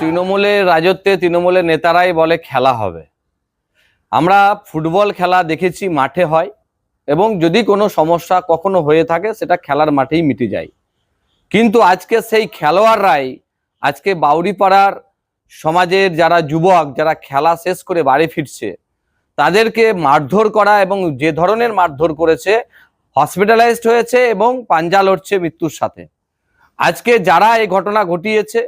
তৃণমূলের রাজত্বে তৃণমূলের নেতারাই বলে খেলা হবে। আমরা ফুটবল খেলা দেখেছি, মাঠে হয় এবং যদি কোনো সমস্যা কখনো হয়ে থাকে, সেটা খেলার মাঠেই মিটে যায়। কিন্তু আজকে সেই খেলোয়াড়রাই, আজকে বাউরিপাড়ার সমাজের যারা যুবক, যারা খেলা শেষ করে বাড়ি ফিরছে, তাদেরকে মারধর করা এবং যে ধরনের মারধর করেছে, হসপিটালাইজড হয়েছে এবং পাঞ্জা লড়ছে মৃত্যুর সাথে। আজকে যারা এই ঘটনা ঘটিয়েছে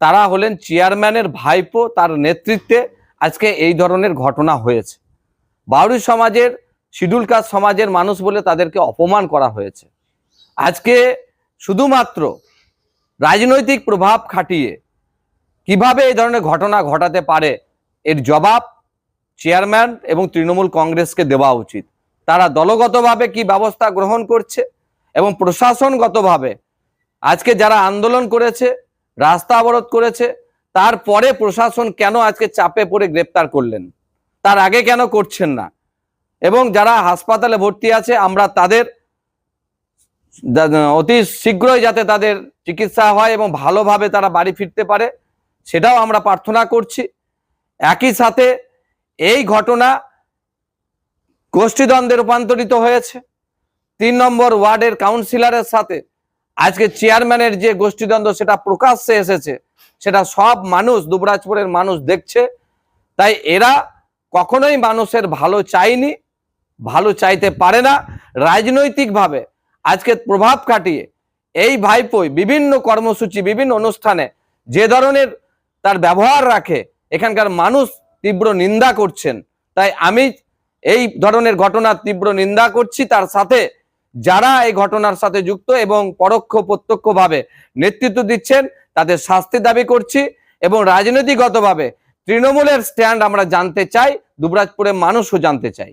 তারা হলেন চেয়ারম্যানের ভাইপো, তার নেতৃত্বে আজকে এই ধরনের ঘটনা হয়েছে। বাউরি সমাজের শিডিউল কাস্ট সমাজের মানুষ বলে তাদেরকে অপমান করা হয়েছে। আজকে শুধুমাত্র রাজনৈতিক প্রভাব খাটিয়ে কীভাবে এই ধরনের ঘটনা ঘটাতে পারে, এর জবাব চেয়ারম্যান এবং তৃণমূল কংগ্রেসকে দেওয়া উচিত। তারা দলগতভাবে কি ব্যবস্থা গ্রহণ করছে এবং প্রশাসনগতভাবে আজকে যারা আন্দোলন করেছে রাস্তা অবরোধ করেছে, তারপরে প্রশাসন কেন আজকে চাপে পড়ে গ্রেপ্তার করলেন? তার আগে কেন করছেন না? এবং যারা হাসপাতালে ভর্তি আছে, আমরা তাদের অতি শীঘ্রই যাতে তাদের চিকিৎসা হয় এবং ভালোভাবে তারা বাড়ি ফিরতে পারে, সেটাও আমরা প্রার্থনা করছি। একই সাথে এই ঘটনা গোষ্ঠীদ্বন্দ্বে রূপান্তরিত হয়েছে। তিন নম্বর ওয়ার্ডের কাউন্সিলরের সাথে আজকে চেয়ারম্যানের যে গোষ্ঠীদ্বন্দ্ব সেটা প্রকাশ্যে এসেছে, সেটা সব মানুষ, দুবরাজপুরের মানুষ দেখছে। তাই এরা কখনোই মানুষের ভালো চাইনি ভালো চাইতে পারে না। রাজনৈতিকভাবে আজকে প্রভাব কাটিয়ে এই ভাইপোই বিভিন্ন কর্মসূচি, বিভিন্ন অনুষ্ঠানে যে ধরনের তার ব্যবহার রাখে, এখানকার মানুষ তীব্র নিন্দা করছেন। তাই আমি এই ধরনের ঘটনার তীব্র নিন্দা করছি। তার সাথে যারা এই ঘটনার সাথে যুক্ত এবং পরোক্ষ প্রত্যক্ষভাবে নেতৃত্ব দিচ্ছেন, তাদের শাস্তি দাবি করছি এবং রাজনৈতিকগতভাবে তৃণমূলের স্ট্যান্ড আমরা জানতে চাই, দুবরাজপুরের মানুষও জানতে চাই।